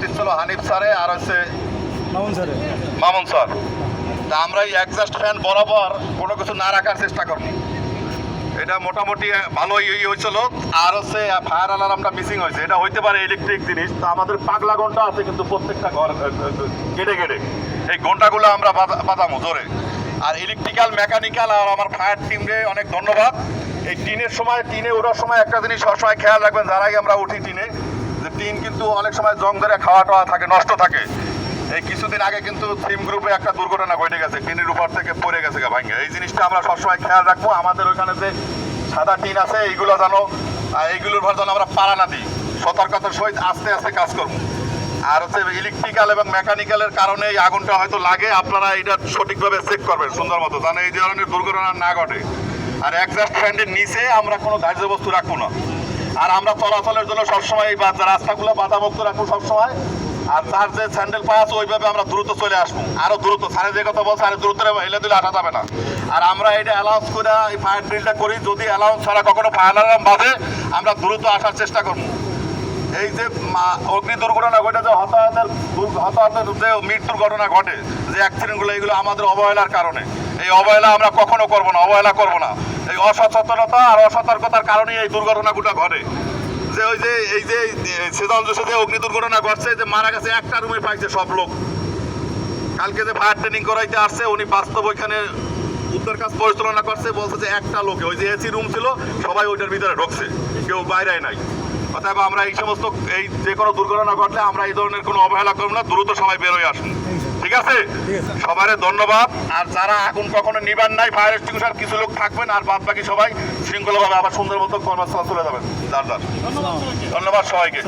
দায়িত্ব ছিল হানিফ স্যারে আর হচ্ছে মামুন স্যার। মামুন স্যার। তা আমরা এই অ্যাডজাস্ট ফ্যান বরাবর কোনো কিছু না রাখার চেষ্টা করব। এটা মোটামুটি ভালো ইয়ে হয়েছিল আর হচ্ছে ফায়ার অ্যালার্মটা মিসিং হয়েছে। এটা হইতে পারে ইলেকট্রিক জিনিস। তো আমাদের পাগলা ঘণ্টা আছে কিন্তু প্রত্যেকটা ঘর গেড়ে গেড়ে। এই ঘন্টাগুলো আমরা বাজামো জোরে। আর ইলেকট্রিক্যাল মেকানিক্যাল আর আমার ফায়ার টিমকে অনেক ধন্যবাদ। এই টিনের সময় টিনে ওঠার সময় একটা জিনিস সবসময় খেয়াল রাখবেন। যারাই আমরা উঠি টিনে। টিন কিন্তু অনেক সময় জং ধরে খাওয়া টাওয়া থাকে, নষ্ট থাকে। এই কিছুদিন আগে কিন্তু থিম গ্রুপে একটা দুর্ঘটনা ঘটে গেছে, টিনের উপর থেকে পড়ে গেছে গা ভাঙ্গে। এই জিনিসটা আমরা সবসময় খেয়াল রাখব। আমাদের ওইখানে যে সাদা টিন আছে, এইগুলো যেন এইগুলোর ভার যেন আমরা পাড়া না দিই। সতর্কতার সহিত আস্তে আস্তে কাজ করব। আর হচ্ছে ইলেকট্রিক্যাল এবং মেকানিক্যালের কারণে এই আগুনটা হয়তো লাগে, আপনারা এটা সঠিকভাবে চেক করবেন সুন্দর মতো, যেন এই ধরনের দুর্ঘটনা না ঘটে। আর একজাস্ট ফ্যান্ডের নিচে আমরা কোনো ধার্য বস্তু রাখব না। আর আমরা চলাচলের জন্য সবসময় এই রাস্তাগুলো বাধামুক্ত রাখব সবসময়। আর তার যে স্যান্ডেল পায়ে আছে, ওইভাবে আমরা দ্রুত চলে আসব। আরও দ্রুত। স্যারে যে কথা বলছে, আরে দ্রুত হেলে দিলে আসা যাবে না। আর আমরা এটা অ্যালাউন্স করে এই ফায়ার ড্রিলটা করি। যদি অ্যালাউন্স ছাড়া কখনো ফায়ার অ্যালার্ম বাজে, আমরা দ্রুত আসার চেষ্টা করব। এই যে অগ্নি দুর্ঘটনা ঘটে যে হতাহতের হতাহতের যে মৃত্যুর ঘটনা ঘটে, যে অ্যাক্সিডেন্টগুলো এগুলো আমাদের অবহেলার কারণে। এই অবহেলা আমরা কখনো করব না, অবহেলা করব না। এই অসচেতনতা আর অসতর্কতার কারণেই এই দুর্ঘটনাগুলো ঘটে। যে ওই যে, এই যে সেজন জোশে যে অগ্নি দুর্ঘটনা ঘটছে, যে মারা গেছে, একটা রুমে পাইছে সব লোক। কালকে যে ফায়ার ট্রেনিং করাইতে আসছে, উনি বাস্তব ওইখানে উদ্ধার কাজ পরিচালনা করছে, বলছে যে একটা লোকে, ওই যে এসি রুম ছিল, সবাই ওইটার ভিতরে ঢুকছে, কেউ বাইরে নাই। অতএব আমরা এই সমস্ত, এই যে কোনো দুর্ঘটনা ঘটলে আমরা এই ধরনের কোনো অবহেলা করব না, দ্রুত সবাই বেরোয় আসুন। ঠিক আছে? সবারে ধন্যবাদ। আর যারা আগুন কখনো নিবার নাই ফায়ার এক্সটিংশার কিছু লোক থাকবেন আর বাদ বাকি সবাই শৃঙ্খলাভাবে আবার সুন্দর মতো কর্মস্থলে চলে যাবেন। যার ধন্যবাদ সবাইকে।